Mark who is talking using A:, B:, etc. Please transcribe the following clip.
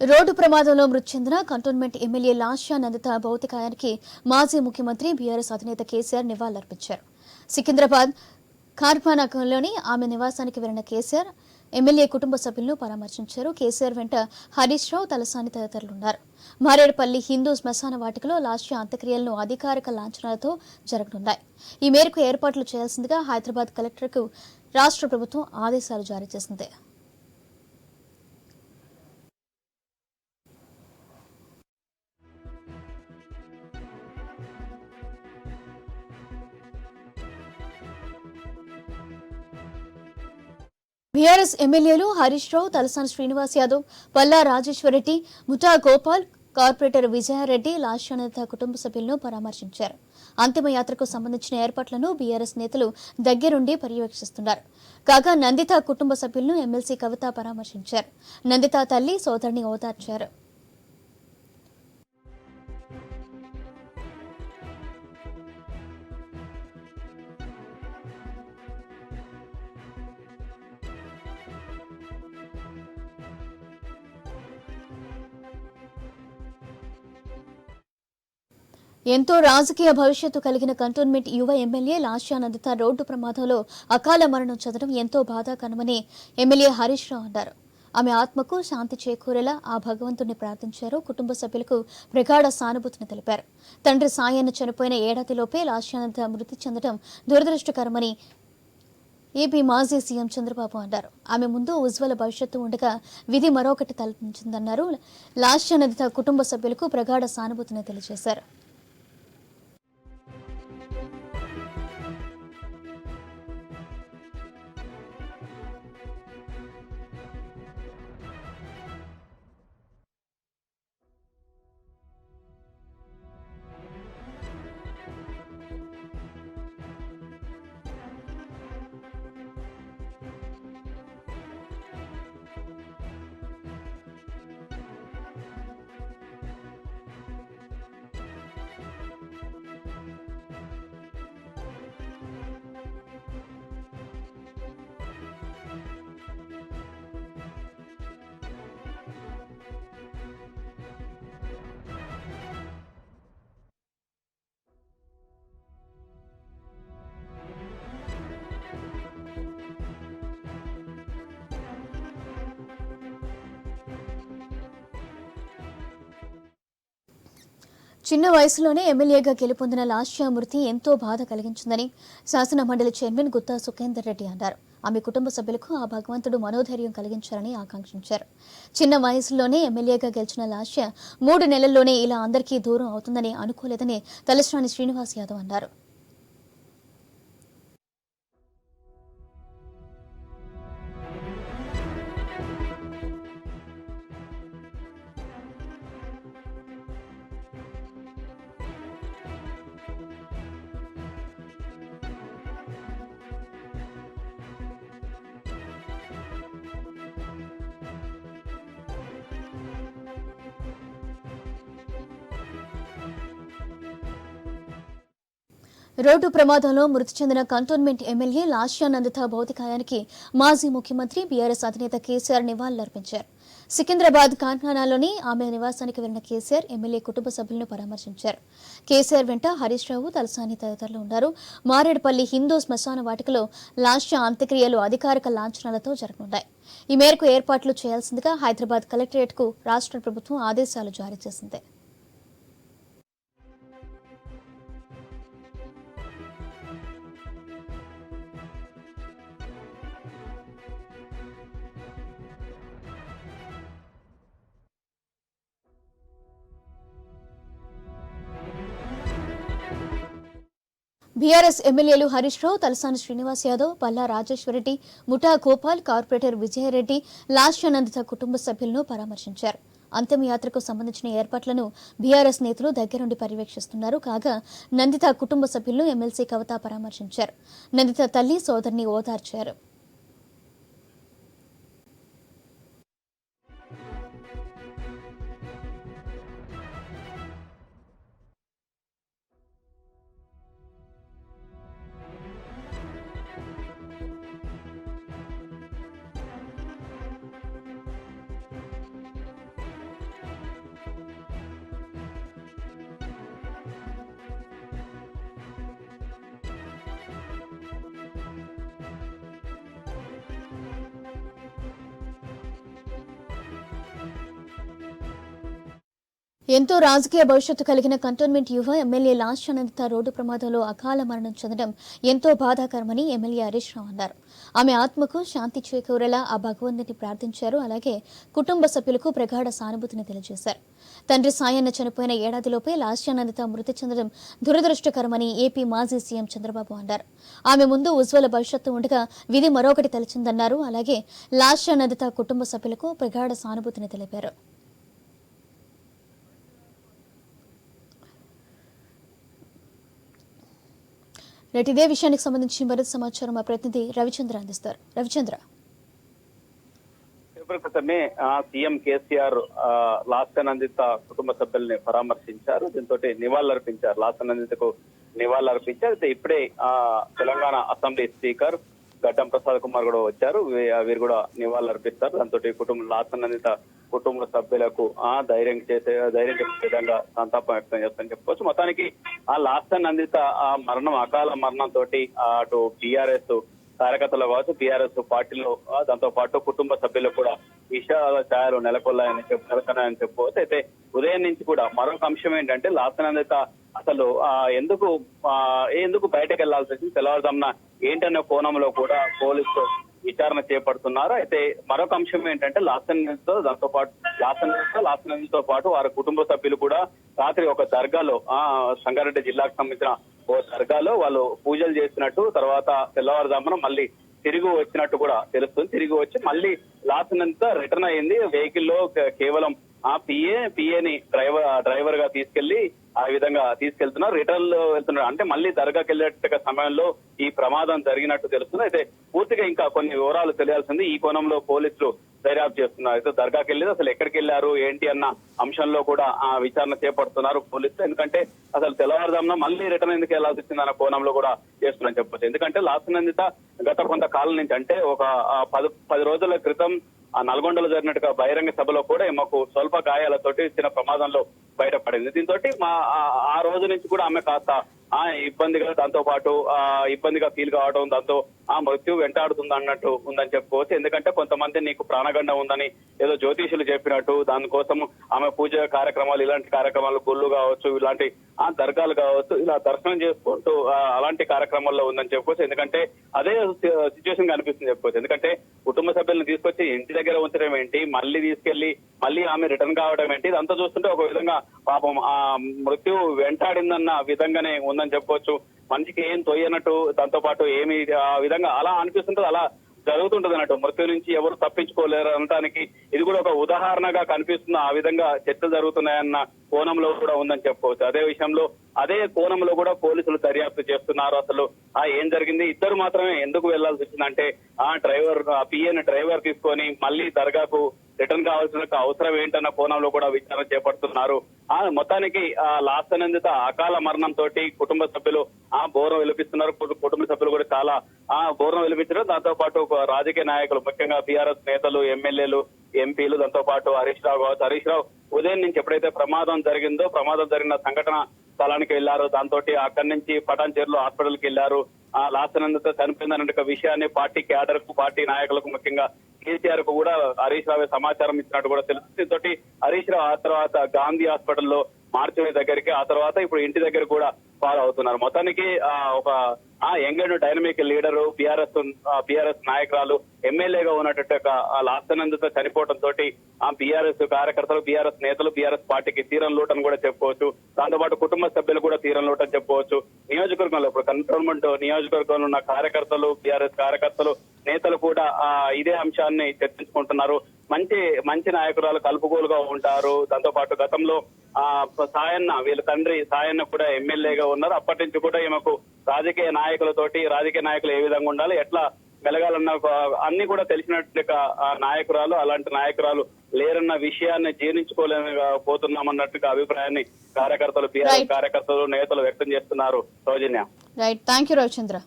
A: Road ప్రమాదంలో మృతి చెందిన కంటోన్మెంట్ ఎమ్మెల్యే లాషా నందిత భౌతికాయానికి మాజీ ముఖ్యమంత్రి బీఆర్ఎస్ అధినేత కేసీఆర్ నివాళులర్పించారు. సికింద్రాబాద్ కార్ఖానాలోని ఆమె నివాసానికి వెళ్ళిన కేసీఆర్ ఎమ్మెల్యే కుటుంబ సభ్యులను పరామర్శించారు. కేసీఆర్ వెంట హరీష్ రావు తలసాని తదితరులున్నారు. మారేడుపల్లి హిందూ శ్మశాన వాటికలో లాస్య అంత్యక్రియలను అధికారిక లాంఛనాలతో జరగనున్నాయి. ఈ మేరకు ఏర్పాట్లు చేయాల్సిందిగా హైదరాబాద్ కలెక్టర్కు రాష్ట్ర ప్రభుత్వం ఆదేశాలు జారీ చేసింది. బీఆర్ఎస్ ఎమ్మెల్యేలు హరీష్ రావు తలసాని శ్రీనివాస్ యాదవ్ పల్లా రాజేశ్వరరెడ్డి ముఠా గోపాల్ కార్పొరేటర్ విజయారెడ్డి లాష్యానేత కుటుంబ సభ్యులను పరామర్శించారు. అంతిమ యాత్రకు సంబంధించిన ఏర్పాట్లను బీఆర్ఎస్ నేతలు దగ్గరుండి పర్యవేక్షిస్తున్నారు. కాగా నందిత కుటుంబ సభ్యులను ఎమ్మెల్సీ కవిత పరామర్శించారు. నందిత తల్లి సోదరిని ఓదార్చారు. ఎంతో రాజకీయ భవిష్యత్తు కలిగిన కంటోన్మెంట్ యువ ఎమ్మెల్యే లాస్యానందిత రోడ్డు ప్రమాదంలో అకాల మరణం చెందడం ఎంతో బాధాకరమని ఎమ్మెల్యే హరీష్ రావు అన్నారు. ఆమె ఆత్మకు శాంతి చేకూరేలా ఆ భగవంతుని ప్రార్థించారు. కుటుంబ సభ్యులకు ప్రగాఢ సానుభూతిని తెలిపారు. తండ్రి సాయన్న చనిపోయిన ఏడాదిలోపే లాస్యానంద మృతి చెందడం దురదృష్టకరమని ఏపీ మాజీ సీఎం చంద్రబాబు అన్నారు. ఆమె ముందు ఉజ్వల భవిష్యత్తు ఉండగా విధి మరొకటి తలపించిందన్నారు. లాష్యానందిత కుటుంబ సభ్యులకు ప్రగాఢ సానుభూతిని తెలియజేశారు. చిన్న వయసులోనే ఎమ్మెల్యేగా గెలుపొందిన లాస్యామూర్తి ఎంతో బాధ కలిగించిందని శాసన మండలి చైర్మన్ గుత్తా సుఖేందర్ రెడ్డి అన్నారు. ఆమె కుటుంబ సభ్యులకు ఆ భగవంతుడు మనోధైర్యం కలిగించారని ఆకాంక్షించారు. చిన్న వయసులోనే ఎమ్మెల్యేగా గెలిచిన లాస్య మూడు నెలల్లోనే ఇలా అందరికీ దూరం అవుతుందని అనుకోలేదని తలశ్రాని శ్రీనివాస్ యాదవ్ అన్నారు. రోడ్డు ప్రమాదంలో మృతి చెందిన కంటోన్మెంట్ ఎమ్మెల్యే లాష్యా నందిత భౌతికాయానికి మాజీ ముఖ్యమంత్రి బీఆర్ఎస్ అధినేత కేసీఆర్ నివాళులర్పించారు. సికింద్రాబాద్ కార్ఖానాలోని ఆమె నివాసానికి వెళ్ళిన కేసీఆర్ ఎమ్మెల్యే కుటుంబ సభ్యులను పరామర్శించారు. కేసీఆర్ వెంట హరీష్ రావు తలసాని తదితరులు ఉన్నారు. మారేడుపల్లి హిందూ శ్మశాన వాటికలో లాష్యా అంత్యక్రియలు అధికారిక లాంఛనాలతో జరగనున్నాయి. ఈ మేరకు ఏర్పాట్లు చేయాల్సిందిగా హైదరాబాద్ కలెక్టరేట్కు రాష్ట్ర ప్రభుత్వం ఆదేశాలు జారీ చేసింది. బీఆర్ఎస్ ఎమ్మెల్యేలు హరీష్ రావు తలసాని శ్రీనివాస్ యాదవ్ పల్లా రాజేశ్వరరెడ్డి ముఠా గోపాల్ కార్పొరేటర్ విజయరెడ్డి లాస్యానందిత కుటుంబ సభ్యులను పరామర్శించారు. అంతిమయాత్రకు సంబంధించిన ఏర్పాట్లను బీఆర్ఎస్ నేతలు దగ్గరుండి పర్యవేక్షిస్తున్నారు. కాగా నందిత కుటుంబ సభ్యులను ఎమ్మెల్సీ కవిత పరామర్శించారు. నందిత తల్లి సోదరిని ఓదార్చారు. ఎంతో రాజకీయ భవిష్యత్తు కలిగిన కంటోన్మెంట్ యువ ఎమ్మెల్యే లాస్ట్ అనంత రోడ్డు ప్రమాదంలో అకాల మరణం చెందడం ఎంతో బాధాకరమని ఎమ్మెల్యే హరీష్ రావు అన్నారు. ఆమె ఆత్మకు శాంతి చేకూరేలా ఆ భగవంతుని ప్రార్థించారు. అలాగే కుటుంబ సభ్యులకు ప్రగాఢ సానుభూతిని తెలియజేశారు. తండ్రి సాయన్న చనిపోయిన ఏడాదిలోపే లాస్యానందిత మృతి చెందడం దురదృష్టకరమని ఏపీ మాజీ సీఎం చంద్రబాబు అన్నారు. ఆమె ముందు ఉజ్వల భవిష్యత్తు ఉండగా విధి మరొకటి తలచిందన్నారు. అలాగే లాస్యానందిత కుటుంబ సభ్యులకు ప్రగాఢ సానుభూతిని తెలిపారు. రేటు ఇదే విషయానికి సంబంధించి మరింత సమాచారం మా ప్రతినిధి రవిచంద్ర అందిస్తారు. రవిచంద్ర.
B: క్రితమే సీఎం కేసీఆర్ ఆ, లాస్యానందిత కుటుంబ సభ్యుల్ని పరామర్శించారు. దీంతో నివాళులర్పించారు. లాస్యానందితకు నివాళులర్పించారు. అయితే ఇప్పుడే ఆ, తెలంగాణ అసెంబ్లీ స్పీకర్ గడ్డం ప్రసాద్ కుమార్ కూడా వచ్చారు. వీరు కూడా నివాళులు అర్పిస్తారు. దాంతో కుటుంబ లాస్యానందిత కుటుంబ సభ్యులకు ఆ ధైర్యం చేసే ధైర్యం చెప్పే విధంగా సంతాపం వ్యక్తం చేస్తారని చెప్పుకోవచ్చు. మొత్తానికి ఆ లాస్యానందిత ఆ మరణం అకాల మరణం తోటి అటు టిఆర్ఎస్ కార్యకర్తలు కావచ్చు టీఆర్ఎస్ పార్టీలో దాంతో పాటు కుటుంబ సభ్యులు కూడా విషాద ఛాయలు నెలకొల్లాయని చెప్పు నెలకొన్నాయని చెప్పుకోవచ్చు. అయితే ఉదయం నుంచి కూడా మరొక అంశం ఏంటంటే లాసనందిత అసలు ఆ, ఎందుకు ఆ, ఎందుకు బయటకు వెళ్ళాల్సి వచ్చింది? తెల్లవారుజామున ఏంటనే కోణంలో కూడా పోలీసులు విచారణ చేపడుతున్నారు. అయితే మరొక అంశం ఏంటంటే లాసనందితో దాంతో పాటు లాసనందితో తో పాటు వారి కుటుంబ సభ్యులు కూడా రాత్రి ఒక దర్గాలో ఆ సంగారెడ్డి జిల్లాకు సంబంధించిన ఓ దర్గాలో వాళ్ళు పూజలు చేసినట్టు తర్వాత తెల్లవారుజామున మళ్ళీ తిరిగి వచ్చినట్టు కూడా తెలుస్తుంది. తిరిగి వచ్చి మళ్ళీ లాస్ట్ అంతా రిటర్న్ అయింది వెహికల్లో కేవలం ఆ పిఏ పిఏని డ్రైవర్ డ్రైవర్గా తీసుకెళ్ళి ఆ విధంగా తీసుకెళ్తున్నారు. రిటర్న్లో వెళ్తున్నారు. అంటే మళ్ళీ దర్గాకి వెళ్ళేట సమయంలో ఈ ప్రమాదం జరిగినట్టు తెలుస్తుంది. అయితే పూర్తిగా ఇంకా కొన్ని వివరాలు తెలియాల్సింది ఈ కోణంలో పోలీసులు దర్యాప్తు చేస్తున్నారు. అయితే దర్గాకి వెళ్ళేది అసలు ఎక్కడికి వెళ్ళారు? ఏంటి అన్న అంశంలో కూడా ఆ విచారణ చేపడుతున్నారు పోలీసులు. ఎందుకంటే అసలు తెల్లవారుదామున మళ్ళీ రిటర్న్ ఎందుకు వెళ్ళాల్సి వచ్చింది అన్న కోణంలో కూడా చేస్తున్నారని చెప్పొచ్చు. ఎందుకంటే లాస్ట్ నందిత గత కొంతకాలం నుంచి అంటే ఒక పది పది రోజుల క్రితం ఆ నల్గొండలో జరిగినట్టుగా బహిరంగ సభలో కూడా మాకు స్వల్ప గాయాలతోటి చిన్న ప్రమాదంలో బయటపడింది. దీంతో మా ఆ- ఆ రోజు నుంచి కూడా ఆమె కాస్త ఆ ఇబ్బందిగా దాంతో పాటు ఆ ఇబ్బందిగా ఫీల్ కావడం దాంతో ఆ మృత్యు వెంటాడుతుంది అన్నట్టు ఉందని చెప్పుకోవచ్చు ఎందుకంటే కొంతమంది నీకు ప్రాణగండం ఉందని ఏదో జ్యోతిషులు చెప్పినట్టు దానికోసం ఆమె పూజ కార్యక్రమాలు ఇలాంటి కార్యక్రమాలు గుళ్ళు కావచ్చు ఇలాంటి ఆ దర్గాలు కావచ్చు ఇలా దర్శనం చేసుకుంటూ అలాంటి కార్యక్రమాల్లో ఉందని చెప్పుకోవచ్చు ఎందుకంటే అదే సిచ్యువేషన్ కనిపిస్తుంది చెప్పుకోవచ్చు ఎందుకంటే కుటుంబ సభ్యులను తీసుకొచ్చి ఇంటి దగ్గర ఉంచడం ఏంటి మళ్ళీ తీసుకెళ్ళి మళ్ళీ ఆమె రిటర్న్ కావడం ఏంటి ఇదంతా చూస్తుంటే ఒక విధంగా పాపం ఆ మృత్యు వెంటాడిందన్న విధంగానే ఉందని చెప్పుకోవచ్చు మనిషికి ఏం తొయ్యనట్టు దాంతో పాటు ఏమి ఆ విధంగా అలా అనిపిస్తుంటది అలా జరుగుతుంటది అన్నట్టు. మృత్యు నుంచి ఎవరు తప్పించుకోలేరు అనడానికి ఇది కూడా ఒక ఉదాహరణగా కనిపిస్తుంది. ఆ విధంగా చర్చలు జరుగుతున్నాయన్న కోణంలో కూడా ఉందని చెప్పుకోవచ్చు అదే విషయంలో అదే కోణంలో కూడా పోలీసులు దర్యాప్తు చేస్తున్నారు అసలు. ఆ ఏం జరిగింది? ఇద్దరు మాత్రమే ఎందుకు వెళ్ళాల్సి వచ్చిందంటే ఆ డ్రైవర్ ఆ పిఎన్ డ్రైవర్ తీసుకొని మళ్ళీ దర్గాకు రిటర్న్ కావాల్సిన అవసరం ఏంటన్న కోణంలో కూడా విచారణ చేపడుతున్నారు. ఆ మొత్తానికి ఆ లాస్ట్ అనందిత అకాల మరణం తోటి కుటుంబ సభ్యులు ఆ బోరం విలిపిస్తున్నారు. కుటుంబ సభ్యులు కూడా చాలా ఆ బోరం విలిపించడం దాంతో పాటు రాజకీయ నాయకులు ముఖ్యంగా బీఆర్ఎస్ నేతలు ఎమ్మెల్యేలు ఎంపీలు దాంతో పాటు హరీష్ రావు కావచ్చు. హరీష్ రావు ఉదయం నుంచి ఎప్పుడైతే ప్రమాదం జరిగిందో ప్రమాదం జరిగిన సంఘటన స్థలానికి వెళ్ళారు దాంతో అక్కడి నుంచి పటాన్చేరులో హాస్పిటల్కి వెళ్ళారు ఆ లాసనందతో చనిపోయిందనే ఒక విషయాన్ని పార్టీ క్యాడర్కు పార్టీ నాయకులకు ముఖ్యంగా కేసీఆర్కు కూడా హరీష్ రావు సమాచారం ఇచ్చినట్టు కూడా తెలుస్తుంది. తోటి హరీష్ రావు ఆ తర్వాత గాంధీ హాస్పిటల్లో మార్చి దగ్గరికి ఆ తర్వాత ఇప్పుడు ఇంటి దగ్గర కూడా ఫాలో అవుతున్నారు మొత్తానికి ఆ, ఒక ఆ young dynamic leader BRS BRS నాయకురాలు ఎమ్మెల్యేగా ఉన్నటువంటి ఒక లాస్తనందుతో చనిపోవడం తోటి ఆ బీఆర్ఎస్ కార్యకర్తలు బీఆర్ఎస్ నేతలు బీఆర్ఎస్ పార్టీకి తీరం లోటని కూడా చెప్పుకోవచ్చు. దాంతో పాటు కుటుంబ సభ్యులు కూడా తీరం లోటని చెప్పుకోవచ్చు. నియోజకవర్గంలో ఇప్పుడు కంటోన్మెంట్ నియోజకవర్గంలో ఉన్న కార్యకర్తలు బీఆర్ఎస్ కార్యకర్తలు నేతలు కూడా ఆ ఇదే అంశాన్ని చర్చించుకుంటున్నారు. మంచి మంచి నాయకురాలు కలుపుగోలుగా ఉంటారు. దాంతో పాటు గతంలో ఆ సాయన్న వీళ్ళ తండ్రి సాయన్న కూడా ఎమ్మెల్యేగా ఉన్నారు. అప్పటి నుంచి కూడా ఈమెకు రాజకీయ నాయకులతోటి రాజకీయ నాయకులు ఏ విధంగా ఉండాలి ఎట్లా మెలగాలన్న ఒక అన్ని కూడా తెలిసినట్టు నాయకురాలు అలాంటి నాయకురాలు లేరన్న విషయాన్ని జీర్ణించుకోలేక పోతున్నామన్నట్టుగా అభిప్రాయాన్ని కార్యకర్తలు బీఆర్ఎస్. కార్యకర్తలు నేతలు వ్యక్తం చేస్తున్నారు. Sowjanya.
A: Right thank you Ravichandra